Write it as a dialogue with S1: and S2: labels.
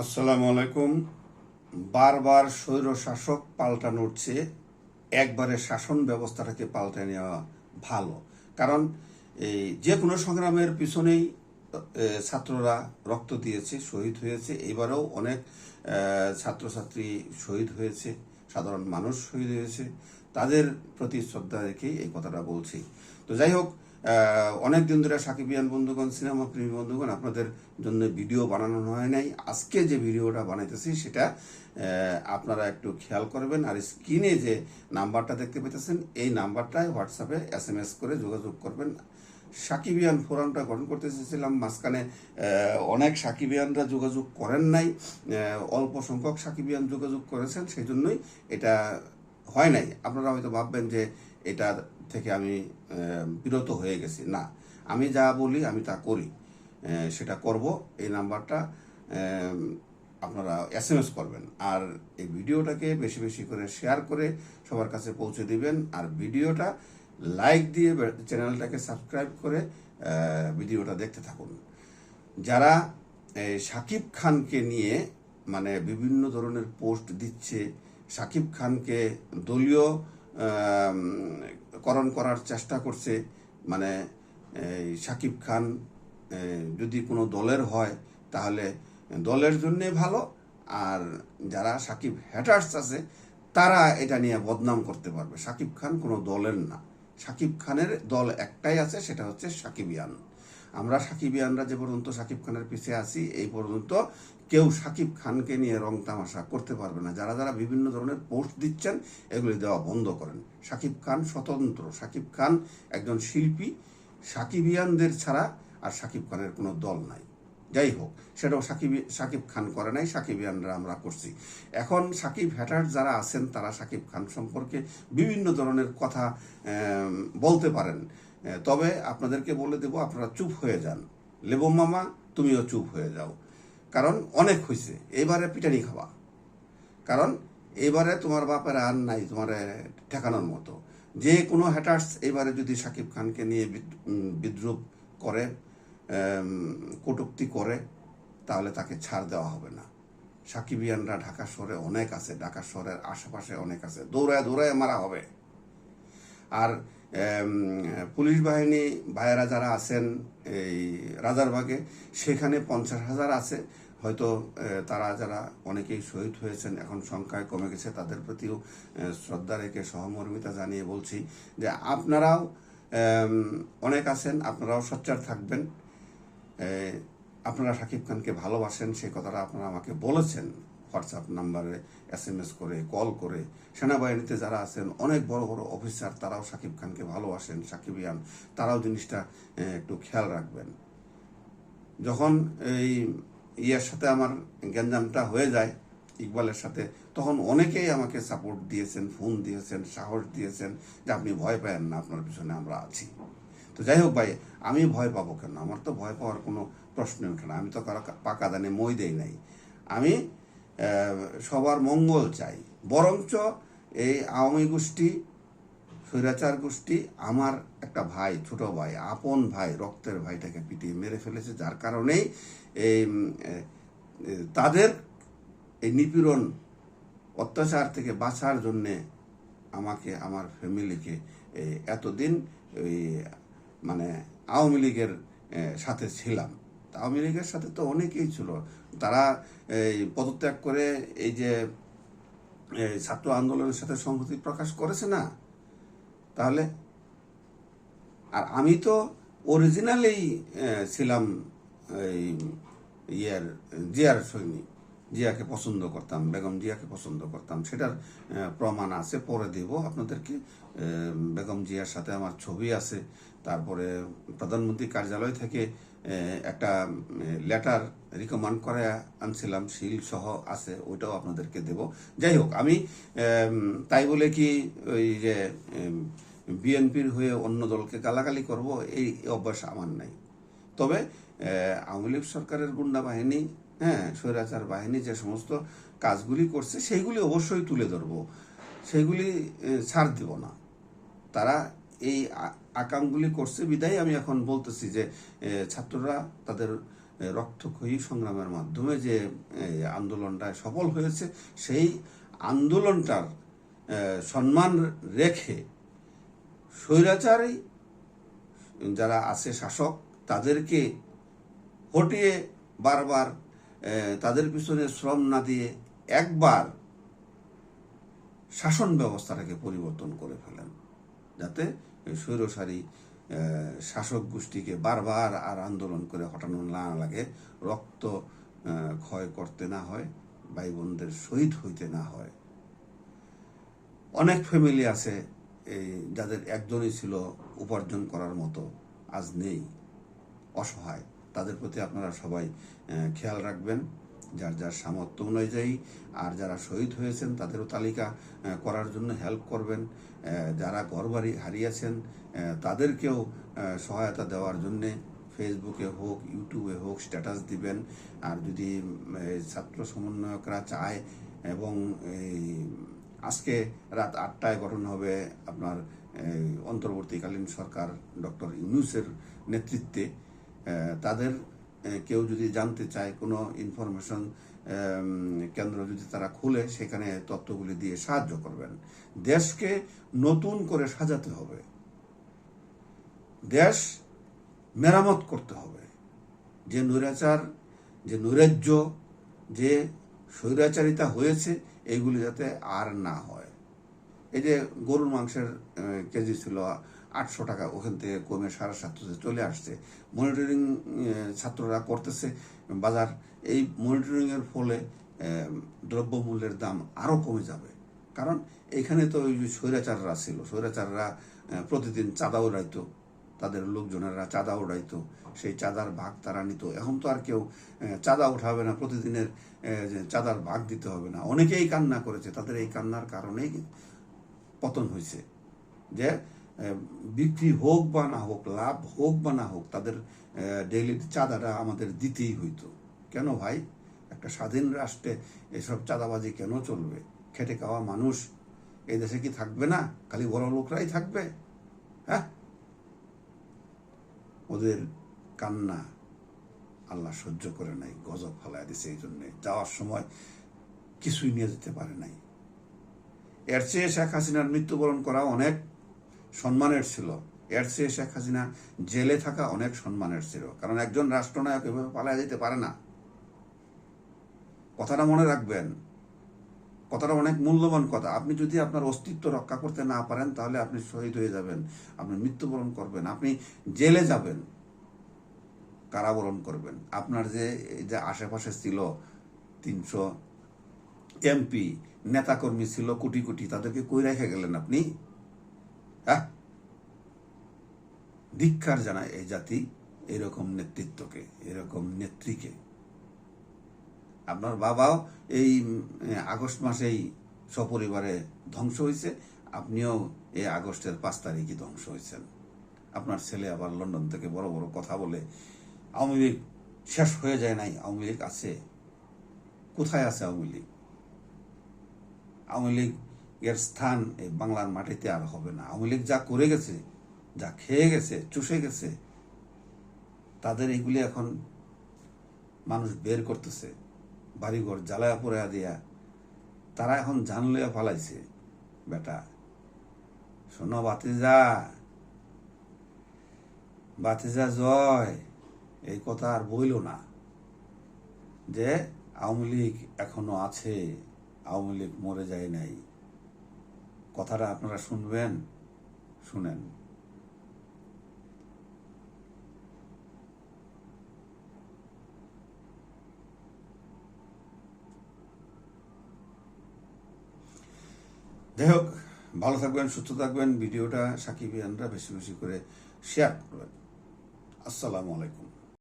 S1: আসসালামু আলাইকুম। বারবার স্বৈর শাসক পাল্টানোর চেয়ে একবারে শাসন ব্যবস্থাটাকে পাল্টে নেওয়া ভালো। কারণ এই যে কোনো সংগ্রামের পিছনেই ছাত্ররা রক্ত দিয়েছে, শহীদ হয়েছে। এবারেও অনেক ছাত্রছাত্রী শহীদ হয়েছে, সাধারণ মানুষ শহীদ হয়েছে। তাদের প্রতি শ্রদ্ধা রেখেই এই কথাটা বলছি। তো যাই হোক অনেক দিন ধরে সাকিবিয়ান বন্ধুগণ, সিনেমা প্রেমী বন্ধুগণ, আপনাদের জন্য ভিডিও বানানো হয় নাই। আজকে যে ভিডিওটা বানাইতেছি, সেটা আপনারা একটু খেয়াল করবেন। আর স্ক্রিনে যে নাম্বারটা দেখতে পেতেছেন এই নাম্বারটায় হোয়াটসঅ্যাপে এস এম এস করে যোগাযোগ করবেন। সাকিবিয়ান ফোরামটা গঠন করতে চেয়েছিলাম। মাঝখানে অনেক সাকিবিয়ানরা যোগাযোগ করেন নাই। অল্প সংখ্যক সাকিবিয়ান যোগাযোগ করেছেন, সেই জন্যই এটা হয় নাই। আপনারা হয়তো ভাববেন যে এটা থেকে আমি বিরত হয়ে গেছি। না, আমি যা বলি আমি তা করি। সেটা করব। এই নাম্বারটা আপনারা এস এম এস করবেন। আর এই ভিডিওটাকে বেশি বেশি করে শেয়ার করে সবার কাছে পৌঁছে দিবেন। আর ভিডিওটা লাইক দিয়ে চ্যানেলটাকে সাবস্ক্রাইব করে ভিডিওটা দেখতে থাকুন। যারা সাকিব খানকে নিয়ে মানে বিভিন্ন ধরনের পোস্ট দিচ্ছে, সাকিব খানকে দলীয় করণ করার চেষ্টা করছে মানে সাকিব খান যদি কোনো দলের হয়, তাহলে দলের জন্যে ভালো, আর যারা সাকিব হ্যাটার্স আছে, তারা এটা নিয়ে বদনাম করতে পারবে। সাকিব খান কোনো দলের না। সাকিব খানের দল একটাই আছে, সেটা হচ্ছে সাকিবিয়ান। আমরা সাকিব সাকিবিয়ানরা যে পর্যন্ত সাকিব খানের পিছে আছি, এই পর্যন্ত কেউ সাকিব খানকে নিয়ে রং তামাশা করতে পারবে না। যারা যারা বিভিন্ন ধরনের পোস্ট দিচ্ছেন, এগুলি দেওয়া বন্ধ করেন। সাকিব খান স্বতন্ত্র। সাকিব খান একজন শিল্পী, সাকিবিয়ানদের ছাড়া আর সাকিব খানের কোনো দল নাই। যাই হোক, সেটাও সাকিব সাকিব খান করে নাই, সাকিবিয়ানরা আমরা করছি। এখন সাকিব হ্যাটার যারা আছেন, তারা সাকিব খান সম্পর্কে বিভিন্ন ধরনের কথা বলতে পারেন। তবে আপনাদেরকে বলে দেব, আপনারা চুপ হয়ে যান। লেবু মামা, তুমিও চুপ হয়ে যাও। কারণ অনেক হয়েছে এবারে পিটানি খাওয়া কারণ এবারে তোমার বাপের আর নাই, তোমার ঠেকানোর মতো। যে কোনো হ্যাটার্স এবারে যদি সাকিব খানকে নিয়ে বিদ- বিদ্রুপ করে কটুক্তি করে, তাহলে তাকে ছাড় দেওয়া হবে না। সাকিবিয়ানরা ঢাকা শহরে অনেক আছে, ঢাকা শহরের আশেপাশে অনেক আছে। দৌড়ায় দৌড়ায় মারা হবে। আর পুলিশ বাহিনী ভাইয়েরা যারা আছেন এই রাজারবাগে সেখানে পঞ্চাশ হাজার আছে। হয়তো তারা যারা অনেকেই শহীদ হয়েছেন, এখন সংখ্যায় কমে গেছে, তাদের প্রতিও শ্রদ্ধা রেখে সহমর্মিতা জানিয়ে বলছি যে আপনারাও অনেক আছেন, আপনারাও সোচ্চার থাকবেন। আপনারা শাকিব খানকে ভালোবাসেন সেই কথাটা আপনারা আমাকে বলেছেন। হোয়াটসঅ্যাপ নাম্বারে এস এম এস করে, কল করে। সেনাবাহিনীতে যারা আছেন, অনেক বড় বড় অফিসার, তারাও সাকিব খানকে ভালোবাসেন, সাকিবিয়ান। তারাও জিনিসটা একটু খেয়াল রাখবেন। যখন এই ইয়ের সাথে আমার গ্যাঞ্জামটা হয়ে যায়, ইকবালের সাথে, তখন অনেকেই আমাকে সাপোর্ট দিয়েছেন, ফোন দিয়েছেন, সাহস দিয়েছেন যে আপনি ভয় পাবেন না, আপনার পিছনে আমরা আছি। তো যাই হোক ভাই, আমি ভয় পাবো কেন? আমার তো ভয় পাওয়ার কোনো প্রশ্নই ওঠে না। আমি তো কারও পাকা দানে মই দেই নাই। আমি সবার মঙ্গল চাই। বরঞ্চ এই আওয়ামী গোষ্ঠী, স্বৈরাচার গোষ্ঠী, আমার একটা ভাই, ছোট ভাই, আপন ভাই, রক্তের ভাইটাকে পিটিয়ে মেরে ফেলেছে। যার কারণেই এই তাদের এই নিপীড়ন, অত্যাচার থেকে বাঁচার জন্যে আমাকে, আমার ফ্যামিলিকে এতদিন ওই মানে আওয়ামী লীগের সাথে ছিলাম। আওয়ামী লীগের সাথে তো অনেকেই ছিল। তারা এই পদত্যাগ করে এই যে ছাত্র আন্দোলনের সাথে সংহতি প্রকাশ করেছে না? তাহলে আর আমি তো অরিজিনালেই ছিলাম, এই, ইয়ের, জিয়ার সৈনিক। জিয়াকে পছন্দ করতাম, বেগম জিয়াকে পছন্দ করতাম, সেটার প্রমাণ আছে, পরে দেব আপনাদেরকে। বেগম জিয়ার সাথে আমার ছবি আছে, তারপরে প্রধানমন্ত্রী কার্যালয় থেকে একটা লেটার রিকমান্ড করে আনছিলাম সিল সহ আছে, ওইটাও আপনাদেরকে দেব। যাই হোক, আমি তাই বলে কি ওই যে বিএনপির হয়ে অন্য দলকে গালাগালি করব, এই অভ্যাস আমার নাই। তবে আওয়ামী লীগ সরকারের গুন্ডা বাহিনী হ্যাঁ স্বৈরাচার বাহিনী যে সমস্ত কাজগুলি করছে, সেইগুলি অবশ্যই তুলে ধরবো। সেইগুলি ছাড় দিব না। তারা এই আকামগুলি করছে, বিদায় আমি এখন বলতেছি যে ছাত্ররা তাদের রক্তক্ষয়ী সংগ্রামের মাধ্যমে যে আন্দোলনটা সফল হয়েছে, সেই আন্দোলনটার সম্মান রেখে স্বৈরাচারী যারা আছে শাসক, তাদেরকে হটিয়ে বারবার তাদের পিছনে শ্রম না দিয়ে একবার শাসন ব্যবস্থাটাকে পরিবর্তন করে ফেলেন, যাতে স্বৈরসারী শাসক গোষ্ঠীকে বারবার আর আন্দোলন করে হটানো না লাগে, রক্ত ক্ষয় করতে না হয় ভাই বোনদের শহীদ হইতে না হয়। অনেক ফ্যামিলি আছে এই যাদের একজনই ছিল উপার্জন করার মতো, আজ নেই, অসহায়। তাদের প্রতি আপনারা সবাই খেয়াল রাখবেন, যার যার সামর্থ্য অনুযায়ী। আর যারা শহীদ হয়েছেন, তাদেরও তালিকা করার জন্য হেল্প করবেন। যারা ঘরবাড়ি হারিয়েছেন তাদেরকেও সহায়তা দেওয়ার জন্যে ফেসবুকে হোক, ইউটিউবে হোক স্ট্যাটাস দিবেন। আর যদি ছাত্র সমন্বয়করা চায় এবং এই আজকে রাত আটটায় গঠন হবে আপনার অন্তর্বর্তীকালীন সরকার ডক্টর ইউনুসের নেতৃত্বে তাদের কেউ যদি জানতে চায় কোনো ইনফরমেশন কেন্দ্র যদি তারা খুলে, সেখানে তথ্যগুলি দিয়ে সাহায্য করবেন। দেশকে নতুন করে সাজাতে হবে। দেশ মেরামত করতে হবে। যে নৈরাচার, যে নৈরাজ্য, যে স্বৈরাচারিতা হয়েছে এইগুলি যাতে আর না হয়। এই যে গরুর মাংসের কেজি ছিল আটশো টাকা ওখান থেকে কমে সাড়ে সাতশোতে চলে আসছে। মনিটরিং ছাত্ররা করতেছে। বাজার, এই মনিটরিংয়ের ফলে দ্রব্যমূল্যের দাম আরও কমে যাবে। কারণ এখানে তো ওই যে স্বৈরাচাররা ছিল, স্বৈরাচাররা প্রতিদিন চাঁদা উড়াইতো। তাদের লোকজনেরা চাঁদা উড়াইতো। সেই চাঁদার ভাগ তারা নিত। এখন তো আর কেউ চাঁদা উঠাবে না, প্রতিদিনের চাঁদার ভাগ দিতে হবে না। অনেকেই কান্না করেছে। তাদের এই কান্নার কারণেই পতন হয়েছে। যে বিক্রি হোক বা না হোক, লাভ হোক বা না হোক, তাদের ডেইলি চাঁদাটা আমাদের দিতেই হইতো। কেন ভাই? একটা স্বাধীন রাষ্ট্রে এসব চাঁদাবাজি কেন চলবে? খেটে খাওয়া মানুষ এই দেশে কি থাকবে না? খালি বড় লোকরাই থাকবে? হ্যাঁ? ওদের কান্না আল্লাহ সহ্য করে নাই, গজব ফালায় দিছে এই জন্যে। যাওয়ার সময় কিছুই নিয়ে যেতে পারে নাই। এর চেয়ে শেখ হাসিনার মৃত্যুবরণ করা অনেক সম্মানের ছিল। এর চেয়ে শেখ হাসিনা জেলে থাকা অনেক সম্মানের ছিল। কারণ একজন রাষ্ট্রনায়ক এভাবে পালায় যেতে পারে না। কথাটা মনে রাখবেন। কথাটা অনেক মূল্যবান কথা। আপনি যদি আপনার অস্তিত্ব রক্ষা করতে না পারেন, তাহলে আপনি শহীদ হয়ে যাবেন, আপনি মৃত্যুবরণ করবেন, আপনি জেলে যাবেন, কারাবরণ করবেন। আপনার যে, এই যে আশেপাশে ছিল তিনশো এমপি, নেতাকর্মী ছিল, কোটি কোটি, তাদেরকে কই রেখে গেলেন আপনি? হ্যাঁ? ধিক্ষার জানায় এই জাতি এরকম নেতৃত্বকে, এরকম নেত্রীকে। আপনার বাবাও এই আগস্ট মাসেই সপরিবারে ধ্বংস হয়েছে আপনিও এই আগস্টের পাঁচ তারিখে ধ্বংস হয়েছেন আপনার ছেলে আবার লন্ডন থেকে বড় বড় কথা বলে, আওয়ামী লীগ শেষ হয়ে যায় নাই, আওয়ামী লীগ আছে। কোথায় আছে আওয়ামী লীগ? আওয়ামী লীগ এর স্থান এই বাংলার মাটিতে আর হবে না। আওয়ামী লীগ যা করে গেছে, যা খেয়ে গেছে, চুষে গেছে, তাদের এগুলি এখন মানুষ বের করতেছে, বাড়িঘর জ্বালায়া পড়া দিয়া। তারা এখন জানলে ফালাইছে, বেটা। শোনো, বাতিজা। বাতিজা জয়, এই কথা আর বইল না যে আওয়ামী লীগ এখনও আছে, আওয়ামী লীগ মরে যায় নাই। কথাটা আপনারা শুনবেন, শুনেন। যাই হোক, ভালো থাকবেন, সুস্থ থাকবেন। ভিডিওটা সাকিব ইয়ানরা বেশি বেশি করে শেয়ার করবেন। আসসালামু আলাইকুম।